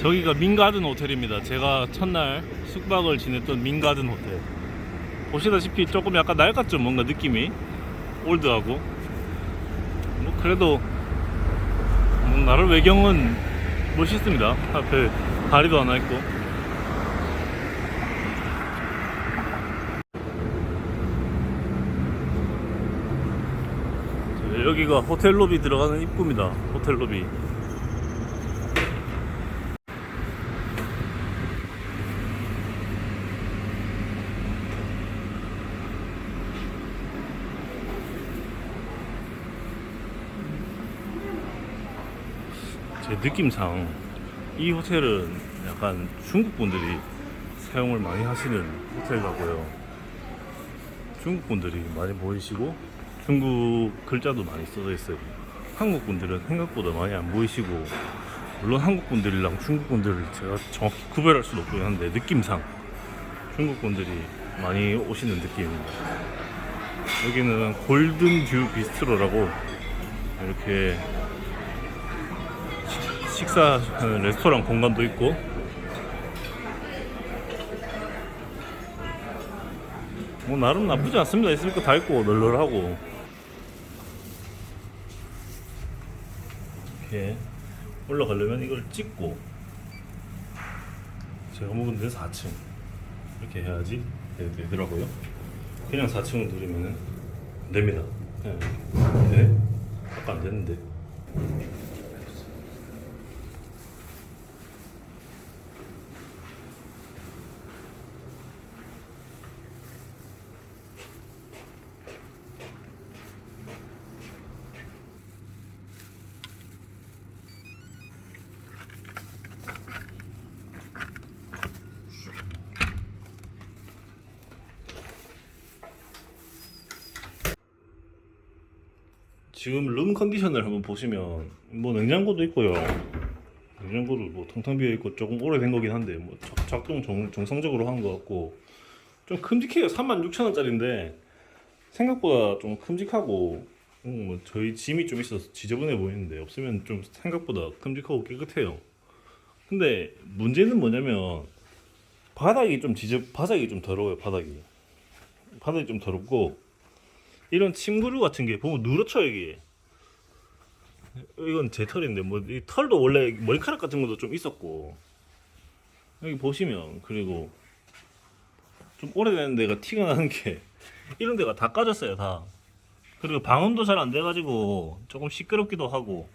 저기가 민가든 호텔입니다. 제가 첫날 숙박을 지냈던 민가든 호텔. 보시다시피 조금 약간 낡았죠, 뭔가 느낌이 올드하고. 뭐 그래도 뭐 나름 외경은 멋있습니다. 앞에 다리도 하나 있고. 자, 여기가 호텔 로비 들어가는 입구입니다. 호텔 로비. 제 느낌상 이 호텔은 약간 중국 분들이 사용을 많이 하시는 호텔 같고요. 중국 분들이 많이 보이시고 중국 글자도 많이 써져 있어요. 한국 분들은 생각보다 많이 안 보이시고 물론 한국 분들이랑 중국 분들을 제가 정확히 구별할 수는 없긴 한데 느낌상 중국 분들이 많이 오시는 느낌입니다. 여기는 골든 뷰 비스트로라고 이렇게 식사 레스토랑 공간도 있고. 뭐 나름 나쁘지 않습니다. 있을 거 다 있고 널널하고. 이렇게 올라가려면 이걸 찍고. 제가 묵은 데는 4층. 이렇게 해야지 되- 되더라고요. 그냥 4층을 누르면은 안 됩니다. 네. 네? 아까 안 됐는데 지금 룸 컨디션을 한번 보시면 뭐 냉장고도 있고요. 냉장고도 뭐 텅텅 비어 있고 조금 오래된 거긴 한데 뭐 작- 작동 정, 정상적으로 한 것 같고 좀 큼직해요. 36,000원짜리인데 생각보다 좀 큼직하고 음, 뭐 저희 짐이 좀 있어서 지저분해 보이는데 없으면 좀 생각보다 큼직하고 깨끗해요. 근데 문제는 뭐냐면 바닥이 좀 지저 바닥이 좀 더러워요. 바닥이 바닥이 좀 더럽고 이런 침구류 같은 게 보면 누렇죠 여기. 이건 제 털인데 뭐 이 털도 원래 머리카락 같은 것도 좀 있었고. 여기 보시면 그리고 좀 오래된 데가 티가 나는 게 이런 데가 다 까졌어요 다. 그리고 방음도 잘 안 돼가지고 조금 시끄럽기도 하고.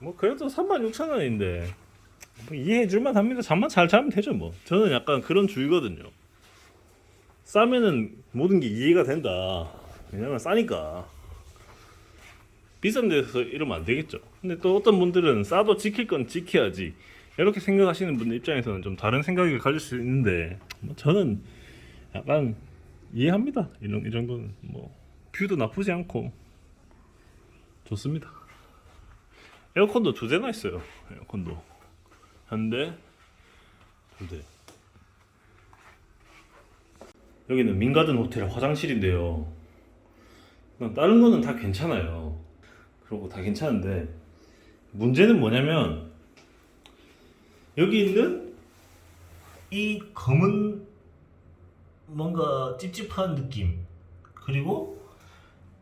뭐 그래도 36,000원인데 뭐 이해해 줄만 합니다. 잠만 잘 자면 되죠 뭐. 저는 약간 그런 주의거든요. 싸면은 모든 게 이해가 된다. 왜냐면 싸니까. 비싼 데서 이러면 안 되겠죠. 근데 또 어떤 분들은 싸도 지킬 건 지켜야지. 이렇게 생각하시는 분들 입장에서는 좀 다른 생각을 가질 수 있는데, 뭐 저는 약간 이해합니다. 이런, 이 정도는. 뭐, 뷰도 나쁘지 않고, 좋습니다. 에어컨도 두 대나 있어요. 에어컨도. 한 대, 두 대. 여기는 민가든 호텔 화장실인데요. 다른 거는 다 괜찮아요. 그러고 다 괜찮은데 문제는 뭐냐면 여기 있는 이 검은 뭔가 찝찝한 느낌 그리고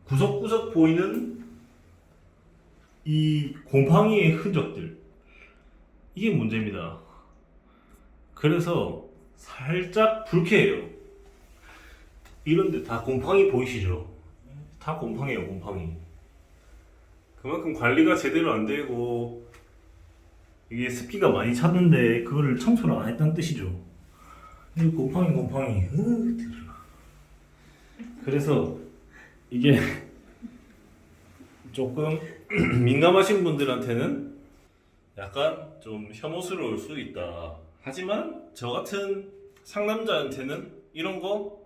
구석구석 보이는 이 곰팡이의 흔적들 이게 문제입니다. 그래서 살짝 불쾌해요. 이런데 다 곰팡이 보이시죠? 다 곰팡이에요, 곰팡이. 그만큼 관리가 제대로 안 되고 이게 습기가 많이 찼는데 그거를 청소를 안 했다는 뜻이죠. 이 곰팡이, 곰팡이. 그래서 이게 조금 민감하신 분들한테는 약간 좀 혐오스러울 수 있다. 하지만 저 같은 상남자한테는 이런 거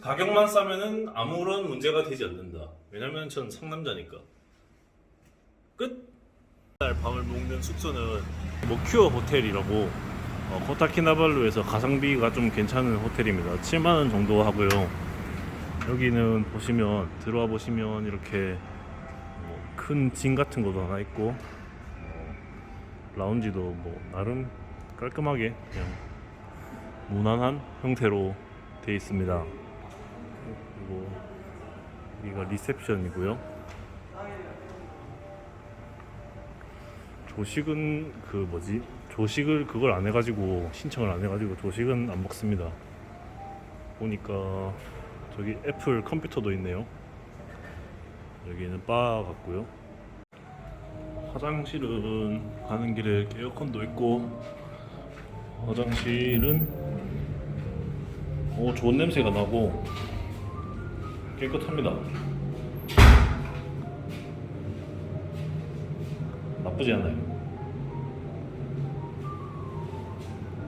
가격만 싸면은 아무런 문제가 되지 않는다. 왜냐면 전 상남자니까. 끝. 날 밤을 묵는 숙소는 모큐어 호텔이라고 어, 코타키나발루에서 가성비가 좀 괜찮은 호텔입니다. 7만 원 정도 하고요. 여기는 보시면 들어와 보시면 이렇게 뭐 큰진 같은 것도 하나 있고 어, 라운지도 뭐 나름 깔끔하게 그냥 무난한 형태로 되어 있습니다. 그리고 여기가 리셉션이고요. 조식은 그 뭐지? 조식을 그걸 안 해가지고 신청을 안 해가지고 조식은 안 먹습니다. 보니까 저기 애플 컴퓨터도 있네요. 여기는 바 같고요. 화장실은 가는 길에 에어컨도 있고 화장실은 오 좋은 냄새가 나고 깨끗합니다. 나쁘지 않아요.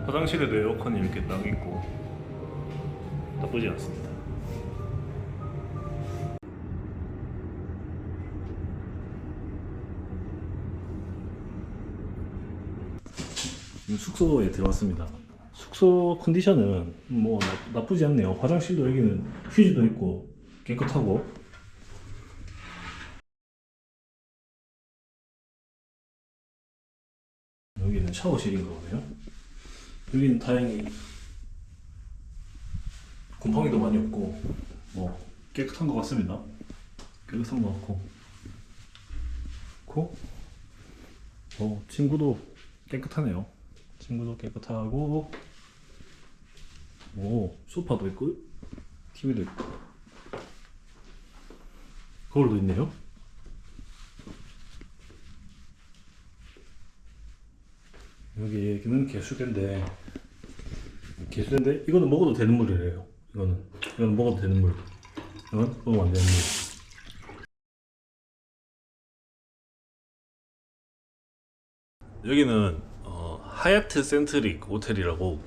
화장실에도 에어컨이 이렇게 딱 있고 나쁘지 않습니다. 지금 숙소에 들어왔습니다. 숙소 컨디션은 뭐 나, 나쁘지 않네요. 화장실도 여기는 휴지도 있고 깨끗하고 여기는 샤워실인가 보네요. 여기는 다행히 곰팡이도 많이 없고 뭐 깨끗한 것 같습니다. 깨끗한 것 같고 고 어, 친구도 깨끗하네요. 친구도 깨끗하고 오 소파도 있고 TV도 있고 거울도 있네요. 여기 여기는 개수대인데 개수대인데 이거는 먹어도 되는 물이래요. 이거는 이거는 먹어도 되는 물. 이건 먹으면 안 되는 물. 여기는 어, 하얏트 센트릭 호텔이라고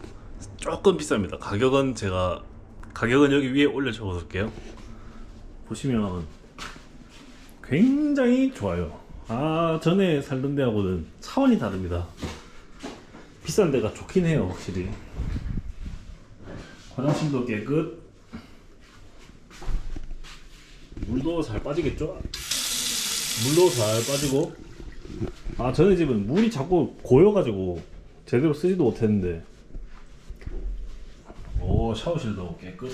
조금 비쌉니다. 가격은 제가 가격은 여기 위에 올려 적어둘게요. 보시면 굉장히 좋아요. 아 전에 살던 데하고는 차원이 다릅니다. 비싼 데가 좋긴 해요, 확실히. 화장실도 깨끗. 물도 잘 빠지겠죠? 물도 잘 빠지고. 아, 전에 집은 물이 자꾸 고여가지고 제대로 쓰지도 못했는데. 오, 샤워실도 깨끗.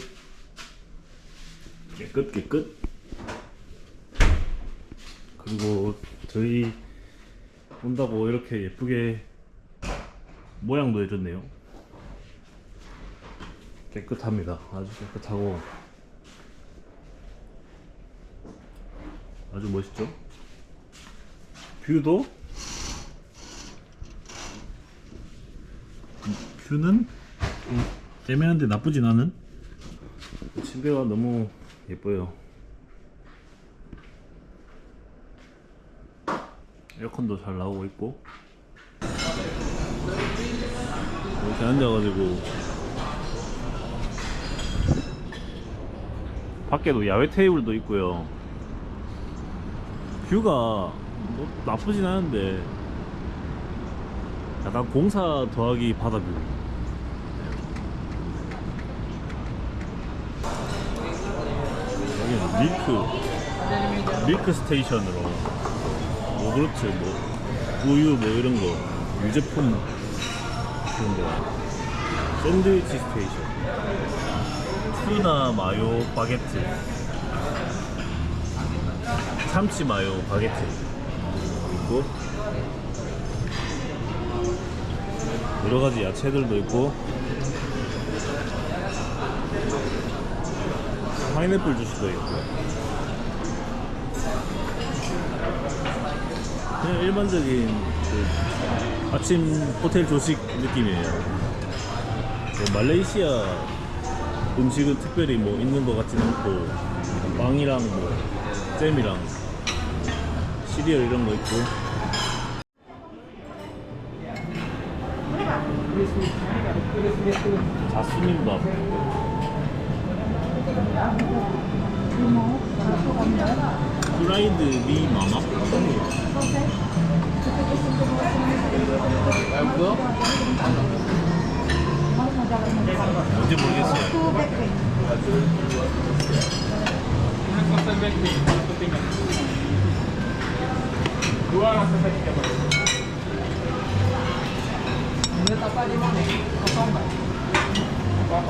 깨끗, 깨끗. 그리고 저희 온다고 이렇게 예쁘게 모양도 해줬네요. 깨끗합니다. 아주 깨끗하고 아주 멋있죠? 뷰도 뷰는 좀 애매한데 나쁘진 않은 침대가 너무 예뻐요. 에어컨도 잘 나오고 있고. 이렇게 앉아가지고. 밖에도 야외 테이블도 있고요. 뷰가 뭐 나쁘진 않은데 약간 공사 더하기 바다뷰. 여기는 밀크 밀크 스테이션으로 요구르트 뭐. 우유 뭐 이런 거. 유제품 그런데 샌드위치 스테이션. 투나 마요 바게트. 참치 마요 바게트. 있고. 여러 가지 야채들도 있고. 파인애플 주스도 있고 그냥 일반적인 그 아침 호텔 조식 느낌이에요. 뭐 말레이시아 음식은 특별히 뭐 있는 것 같지는 않고 빵이랑 뭐 잼이랑 시리얼 이런 거 있고 자스민밥 프라이드 미 마마? 아, 뭐야? 뭔지 모르겠어요. 아,